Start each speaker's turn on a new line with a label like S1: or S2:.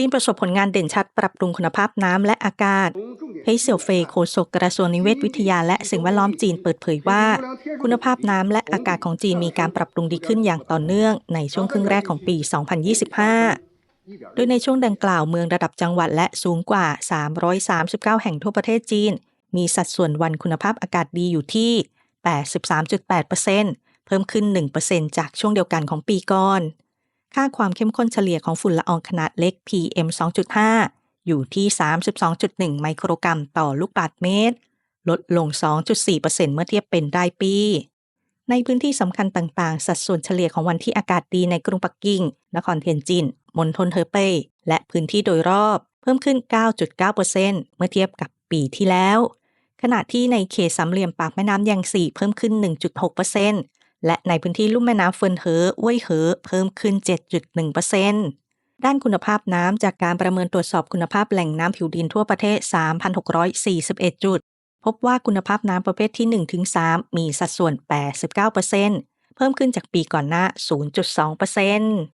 S1: จีนประสบผลงานเด่นชัดปรับปรุงคุณภาพน้ำและอากาศเฮเสี่ยวเฟยโฆษกกระทรวงนิเวศวิทยาและสิ่งแวดล้อมจีนเปิดเผยว่า คุณภาพน้ำและอากาศของจีนมีการปรับปรุงดีขึ้นอย่างต่อเนื่องในช่วงครึ่งแรกของปี 2025 โดยในช่วงดังกล่าวเมืองระดับจังหวัดและสูงกว่า 339 แห่งทั่วประเทศจีน มีสัดส่วนวันคุณภาพอากาศดีอยู่ที่ 83.8%เพิ่มขึ้น 1%จากช่วงเดียวกันของปีก่อน ค่าความเข้มข้นเฉลี่ยของฝุ่นละอองขนาดเล็ก PM 2.5 อยู่ที่ 32.1 ไมโครกรัมต่อลูกบาศก์เมตร ลดลง 2.4%เมื่อเทียบเป็นรายปี ในพื้นที่สำคัญต่างๆ สัดส่วนเฉลี่ยของวันที่อากาศดีในกรุงปักกิ่ง นครเทียนจิน มณฑลเฮอเป่ยและพื้นที่โดยรอบ เพิ่มขึ้น 9.9%เมื่อเทียบกับปีที่แล้ว ขณะที่ในเขตสามเหลี่ยมปากแม่น้ำแยงซีเพิ่มขึ้น 1.6% และในพื้นที่ลุ่มแม่น้ำเฟินเหออ้วยเหอเพิ่มขึ้น 7.1%ด้านคุณภาพน้ำจากการประเมินตรวจสอบคุณภาพแหล่งน้ำผิวดินทั่วประเทศ 3,641 จุด พบว่าคุณภาพน้ำประเภทที่ 1-3 มีสัดส่วน 89%เพิ่มขึ้นจากปีก่อนหน้า 0.2%